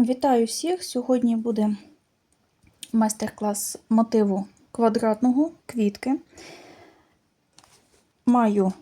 Вітаю всіх! Сьогодні буде майстер-клас мотиву квадратного квітки. Маю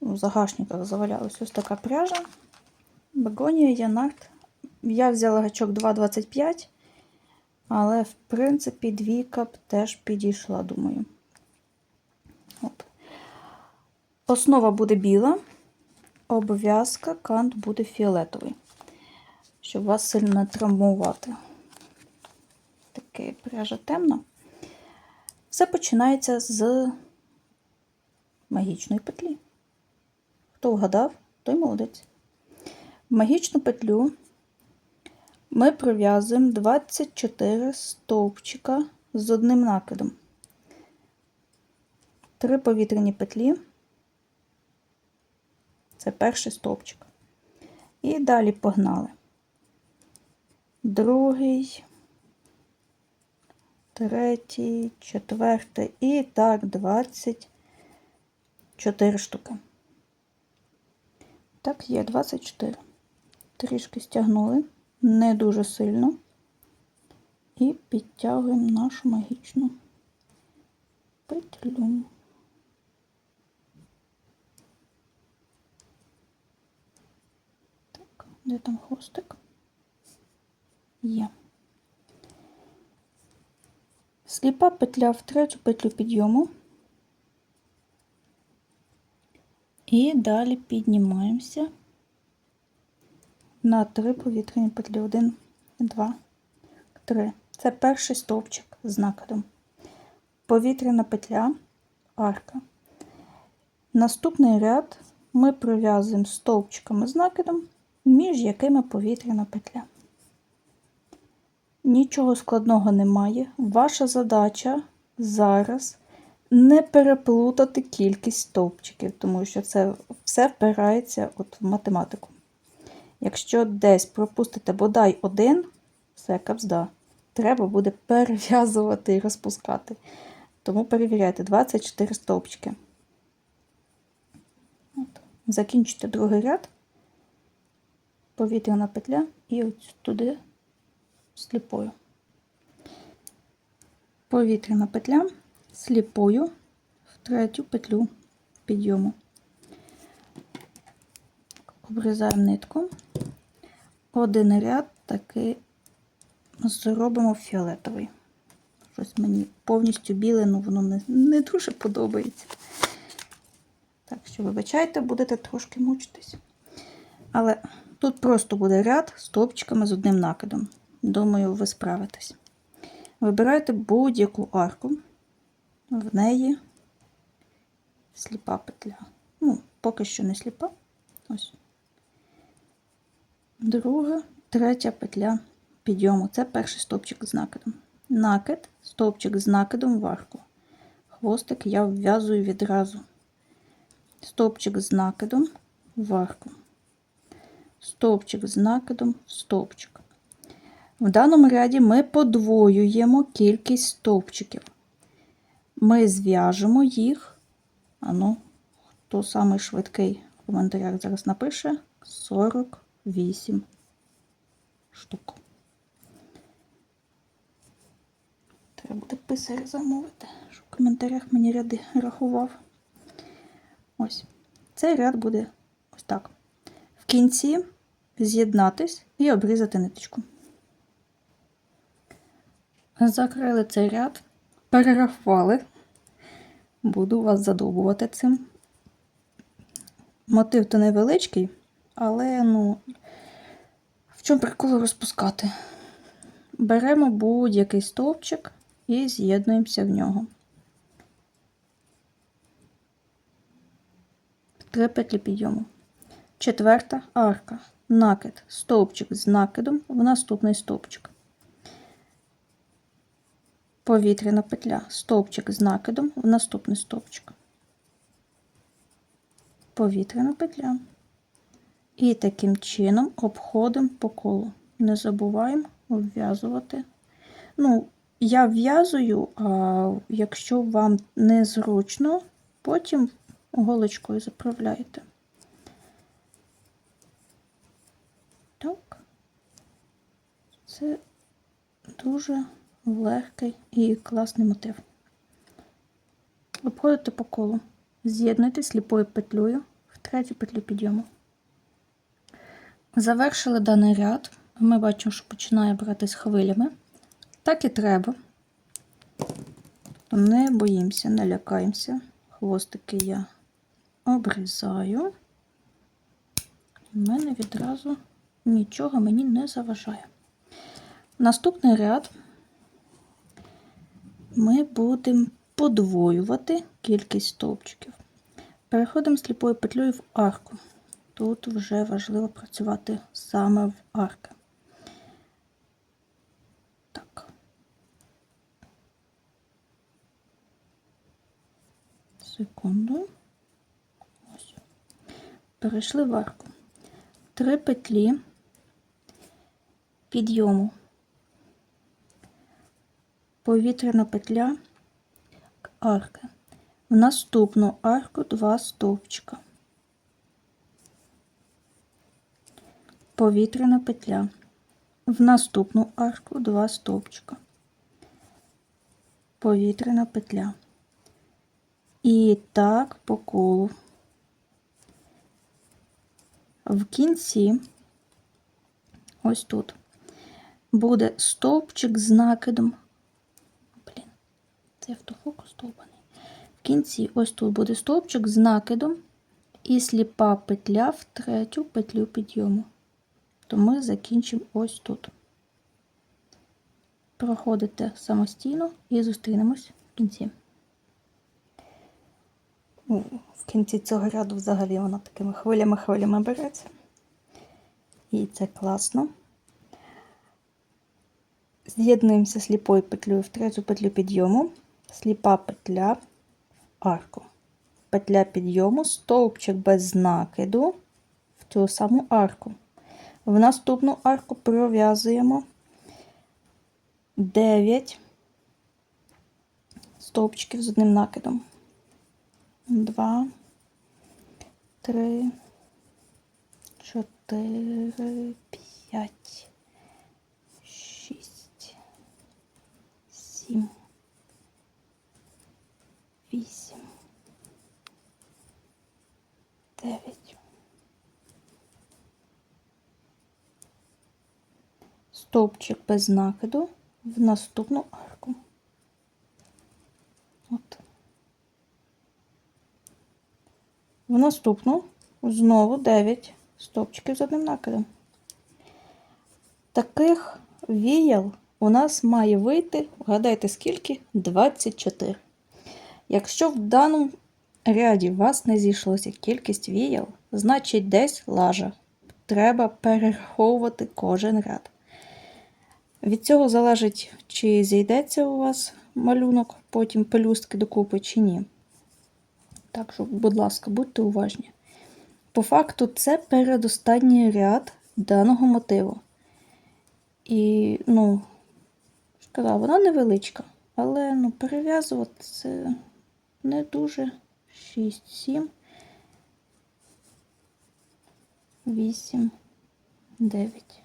в загашниках завалялась ось така пряжа. Бегонія, Янарт. Я взяла гачок 2,25, але, в принципі, двійка б теж підійшла, думаю. От. Основа буде біла, обв'язка, кант буде фіолетовий щоб вас сильно не травмувати. Таке пряжа темна. Все починається з магічної петлі. Хто вгадав, той молодець. В магічну петлю ми пров'язуємо 24 стовпчика з одним накидом. Три повітряні петлі. Це перший стовпчик. І далі погнали другий, третій, четвертий і так 24 штуки. Так, є 24. Трішки стягнули, не дуже сильно. І підтягуємо нашу магічну петлю. Так, де там хвостик? Є. Сліпа петля в третю петлю підйому. І далі піднімаємося на три повітряні петлі. Один, два, три. Це перший стовпчик з накидом. Повітряна петля, арка. Наступний ряд ми пров'язуємо стовпчиками з накидом, між якими повітряна петля. Нічого складного немає. Ваша задача зараз не переплутати кількість стовпчиків, тому що це все впирається от в математику. Якщо десь пропустите бодай один, все капзда. Треба буде перев'язувати і розпускати. Тому перевіряйте 24 стовпчики. От. Закінчите другий ряд, повітряна петля і ось туди сліпою. Повітряна петля сліпою в третю петлю підйому. Обрізаємо нитку. Один ряд таки зробимо фіолетовий. Щось мені повністю біле, ну воно не, не дуже подобається. Так що, вибачайте, будете трошки мучитись. Але тут просто буде ряд з топчиками з одним накидом. Думаю, ви справитесь. Вибирайте будь-яку арку, в неї сліпа петля. Ну, поки що не сліпа. Ось. Друга, третя петля підйому. Це перший стовпчик з накидом. Накид, стовпчик з накидом в арку. Хвостик я вв'язую відразу. Стовпчик з накидом в арку. Стовпчик з накидом в стовпчик. В даному ряді ми подвоюємо кількість стовпчиків. Ми зв'яжемо їх. Ану, хто самий швидкий в коментарях зараз напише 48 штук. Треба буде писаря замовити, щоб в коментарях мені ряди рахував. Ось. Цей ряд буде ось так. В кінці з'єднатись і обрізати ниточку. Закрили цей ряд, перерахували. Буду вас задовбувати цим. Мотив то невеличкий, але, ну, в чому прикол розпускати? Беремо будь-який стовпчик і з'єднуємося в нього. Три петлі підйому. Четверта арка. Накид, стовпчик з накидом в наступний стовпчик повітряна петля, стовпчик з накидом в наступний стовпчик. Повітряна петля. І таким чином обходимо по колу. Не забуваємо обв'язувати. Ну, я в'язую, а якщо вам незручно, потім голочкою заправляєте. Так. Це дуже легкий і класний мотив. Обходите по колу. З'єднуйте сліпою петлею в третю петлю підйому. Завершили даний ряд. Ми бачимо, що починає братись хвилями. Так і треба. Не боїмося, не лякаємося. Хвостики я обрізаю. У мене відразу нічого мені не заважає. Наступний ряд ми будемо подвоювати кількість стовпчиків. Переходимо сліпою петлею в арку. Тут вже важливо працювати саме в арки. Секунду. Ось. Перейшли в арку. Три петлі підйому. Повітряна петля арки. В наступну арку два стовпчика. Повітряна петля. В наступну арку два стовпчика. Повітряна петля. І так по колу. В кінці, ось тут, буде стовпчик з накидом. Це автофокус довбаний. В кінці, ось тут буде стовпчик з накидом і сліпа петля в третю петлю підйому. То ми закінчимо ось тут. Проходите самостійно і зустрінемось в кінці. Ну, В кінці цього ряду взагалі вона такими хвилями-хвилями береться. І це класно. З'єднуємося сліпою петлею в третю петлю підйому, сліпа петля арку. Петля підйому, стовпчик без накиду в ту саму арку. В наступну арку пров'язуємо 9 стовпчиків з одним накидом. 2, 3, 4, 5, 6, 7, 8, 9. Стовпчик без накиду в наступну арку. От. В наступну знову 9 стовпчиків з одним накидом. Таких віял у нас має вийти, вгадайте скільки? 24. Якщо в даному ряді у вас не зійшлося кількість віял, значить десь лажа. Треба перераховувати кожен ряд. Від цього залежить, чи зійдеться у вас малюнок, потім пелюстки докупи, чи ні. Так що, будь ласка, будьте уважні. По факту, це передостанній ряд даного мотиву. І, ну, сказала, вона невеличка, але ну, перев'язувати це не дуже 6, 7, 8, 9.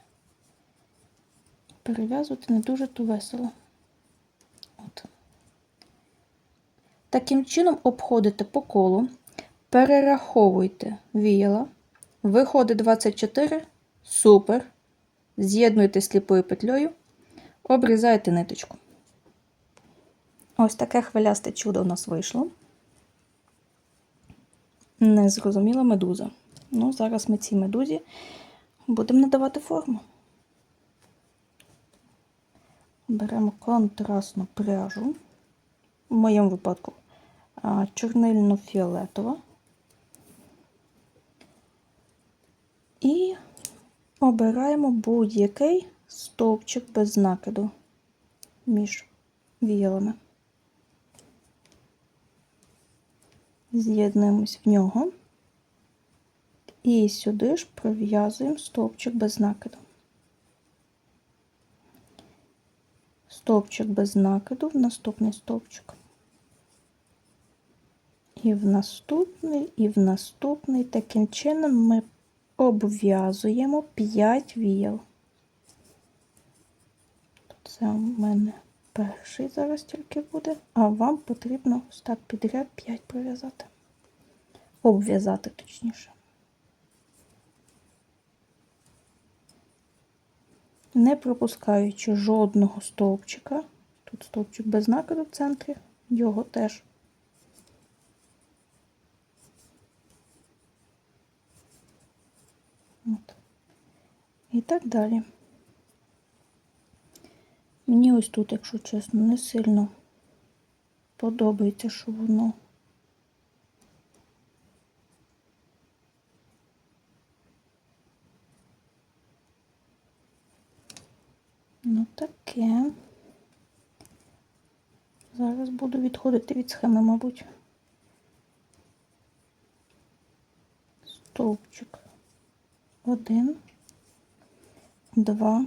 Перев'язувати не дуже то весело. От. Таким чином обходите по колу, перераховуйте віяла, виходить 24, супер. З'єднуєте сліпою петлею, обрізаєте ниточку. Ось таке хвилясте чудо у нас вийшло. Незрозуміла медуза. Ну, зараз ми цій медузі будемо надавати форму. Беремо контрастну пряжу. В моєму випадку чорнильно-фіолетова. І обираємо будь-який стовпчик без накиду між віялами. З'єднуємось в нього і сюди ж пров'язуємо стовпчик без накиду. Стовпчик без накиду в наступний стовпчик. І в наступний, і в наступний. Таким чином ми обв'язуємо 5 віял. Це у мене перший зараз тільки буде, а вам потрібно ось підряд 5 пров'язати. Обв'язати точніше. Не пропускаючи жодного стовпчика. Тут стовпчик без накиду в центрі, його теж. От. І так далі. Мені ось тут, якщо чесно, не сильно подобається, що воно. Ну таке. Зараз буду відходити від схеми, мабуть. Стовпчик. Один, два,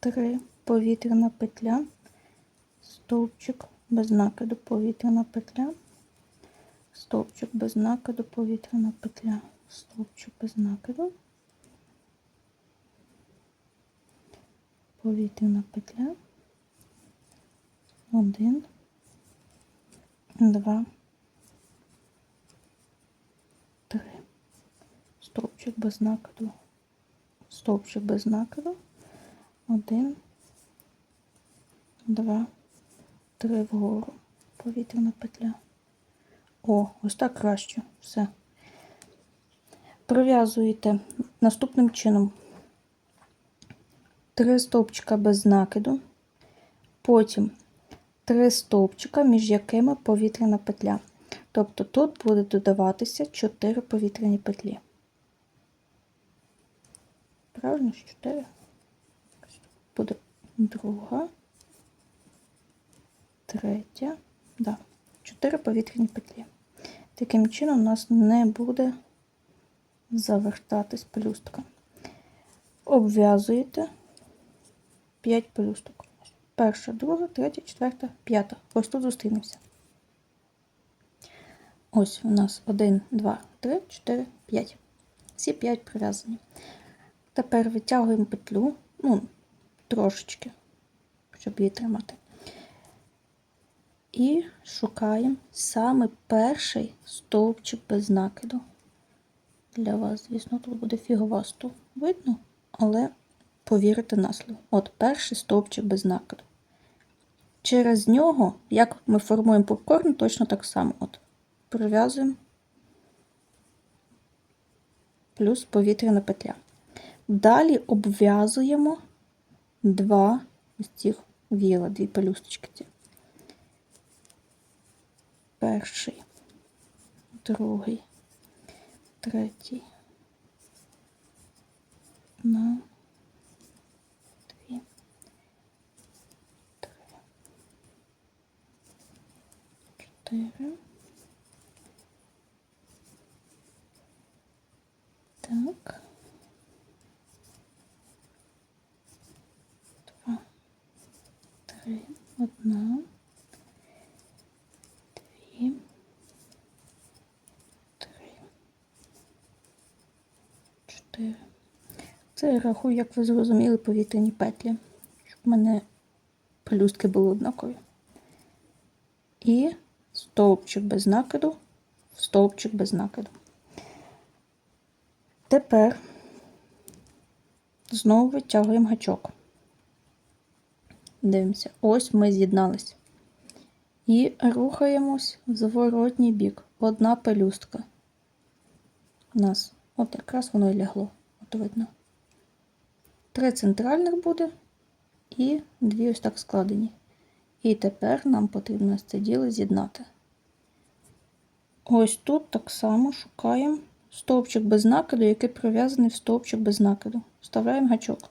три, повітряна петля, стовпчик без накиду, повітряна петля, стовпчик без накиду, повітряна петля, стовпчик без накиду, повітряна петля, один, два, три. Стовпчик без накиду, стовпчик без накиду, один, два, три вгору, повітряна петля. О, ось так краще. Все. Пров'язуєте наступним чином. Три стовпчика без накиду, потім три стовпчика, між якими повітряна петля. Тобто тут буде додаватися 4 повітряні петлі. Правильно, 4. Буде друга, третя, да, 4 повітряні петлі. Таким чином у нас не буде завертатись пелюстка. Обв'язуєте 5 пелюсток. Перша, друга, третя, четверта, п'ята. Ось тут зустрінемося. Ось у нас 1, 2, 3, 4, 5. Всі 5 прив'язані. Тепер витягуємо петлю, ну, трошечки, щоб її тримати. І шукаємо саме перший стовпчик без накиду. Для вас, звісно, тут буде фіговасто видно, але повірите на слово. От перший стовпчик без накиду. Через нього, як ми формуємо попкорн, точно так само. От, Прив'язуємо плюс повітряна петля. Далі обв'язуємо два ось цих віла, дві пелюсточки. ці. Перший, другий, третій. На дві, три, чотири. Так. Два, три, одна, 4. Це я рахую, як ви зрозуміли, повітряні петлі, щоб в мене пелюстки були однакові. І стовпчик без накиду, стовпчик без накиду. Тепер знову витягуємо гачок. Дивимося, ось ми з'єднались. І рухаємось в зворотній бік. Одна пелюстка. У нас от якраз воно і лягло. От видно. Три центральних буде і дві ось так складені. І тепер нам потрібно це діло з'єднати. Ось тут так само шукаємо стовпчик без накиду, який прив'язаний в стовпчик без накиду. Вставляємо гачок.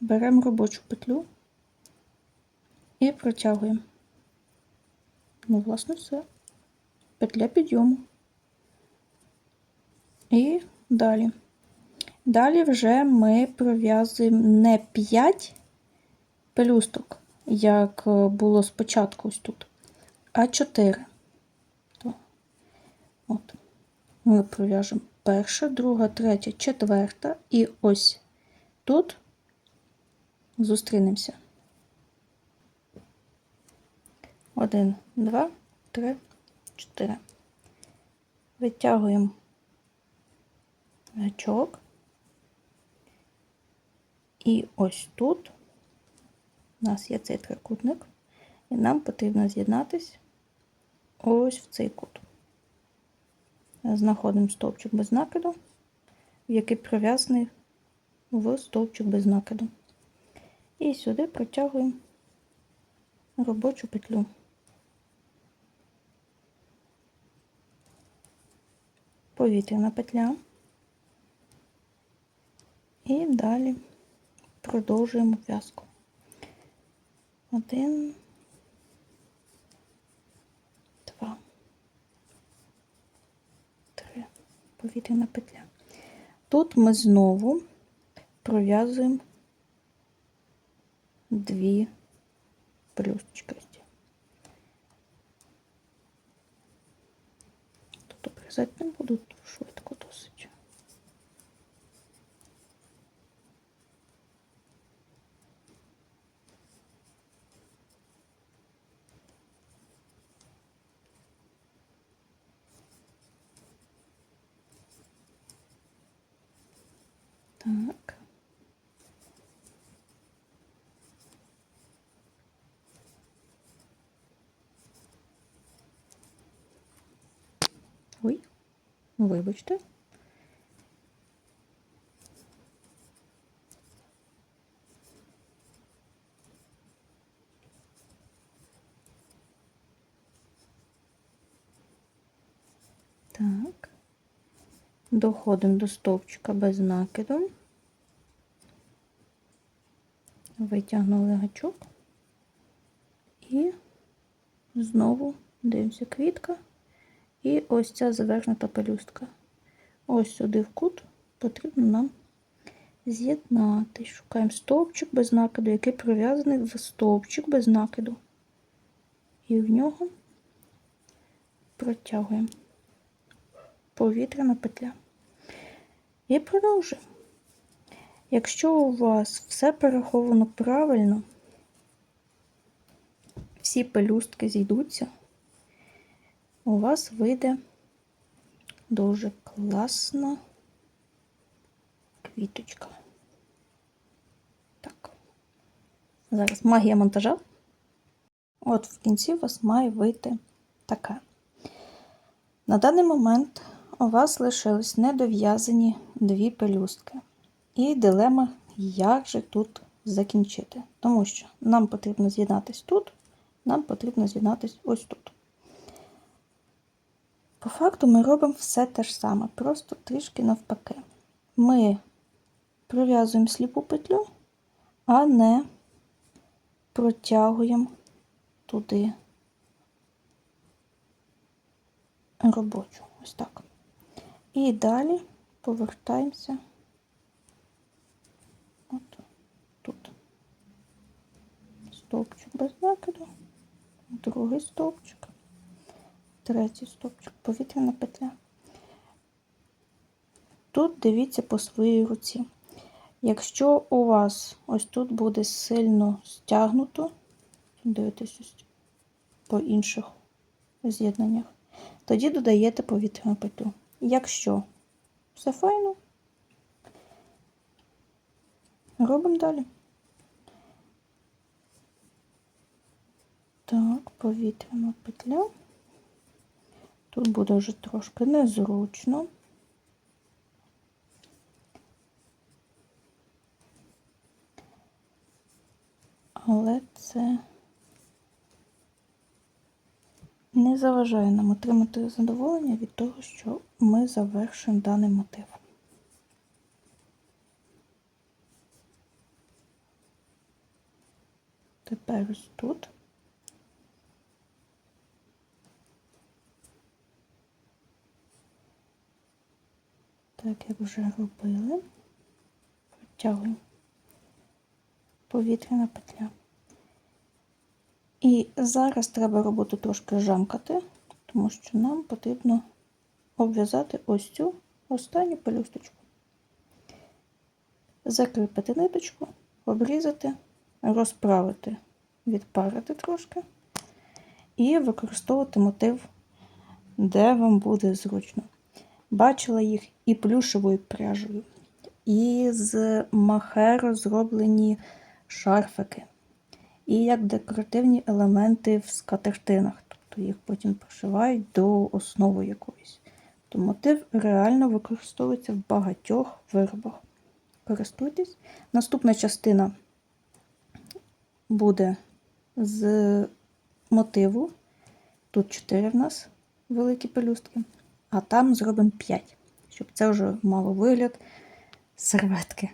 Беремо робочу петлю і протягуємо. Ну, власне, все. Петля підйому. І далі. Далі вже ми пров'язуємо не 5 пелюсток, як було спочатку ось тут, а 4. От. Ми пров'яжемо перша, друга, третя, четверта. І ось тут Зустрінемося. Один, два, три, чотири. Витягуємо гачок. І ось тут у нас є цей трикутник, і нам потрібно з'єднатись ось в цей кут. Знаходимо стовпчик без накиду, який прив'язаний в стовпчик без накиду. І сюди протягуємо робочу петлю. Повітряна петля. Далі продовжуємо в'язку. Один, два, три. Повітряна петля. Тут ми знову пров'язуємо дві плюсочки. Тут обрізати не буду, швидко Так. Ой, вибачте. Доходимо до стовпчика без накиду. Витягнули гачок і знову дивимося квітка. І ось ця завернута пелюстка. Ось сюди в кут потрібно нам з'єднати. Шукаємо стовпчик без накиду, який прив'язаний в стовпчик без накиду. І в нього протягуємо повітряна петля. І продовжуємо. Якщо у вас все переховано правильно, всі пелюстки зійдуться, у вас вийде дуже класна квіточка. Так. Зараз магія монтажа. От в кінці у вас має вийти така. На даний момент у вас лишились недов'язані дві пелюстки. І дилема, як же тут закінчити. Тому що нам потрібно з'єднатись тут, нам потрібно з'єднатись ось тут. По факту ми робимо все те ж саме, просто трішки навпаки. Ми пров'язуємо сліпу петлю, а не протягуємо туди робочу. Ось так. І далі повертаємося от тут. Стовпчик без накиду, другий стовпчик, третій стовпчик, повітряна петля. Тут дивіться по своїй руці. Якщо у вас ось тут буде сильно стягнуто, дивитесь ось по інших з'єднаннях, тоді додаєте повітряну петлю. Якщо все файно, робимо далі. Так, повітряна петля. Тут буде вже трошки незручно. Але це не заважає нам отримати задоволення від того, що ми завершуємо даний мотив. Тепер ось тут. Так, як вже робили, протягуємо повітряна петля. І зараз треба роботу трошки жамкати, тому що нам потрібно обв'язати ось цю останню пелюсточку. Закріпити ниточку, обрізати розправити, відпарити трошки і використовувати мотив, де вам буде зручно. Бачила їх і плюшевою пряжею, і з махеро зроблені шарфики, і як декоративні елементи в скатертинах. Тобто їх потім прошивають до основи якоїсь. То мотив реально використовується в багатьох виробах. Користуйтесь. Наступна частина буде з мотиву. Тут 4 в нас великі пелюстки, а там зробимо 5, щоб це вже мало вигляд серветки.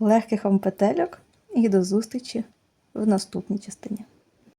Легких вам петельок і до зустрічі в наступній частині.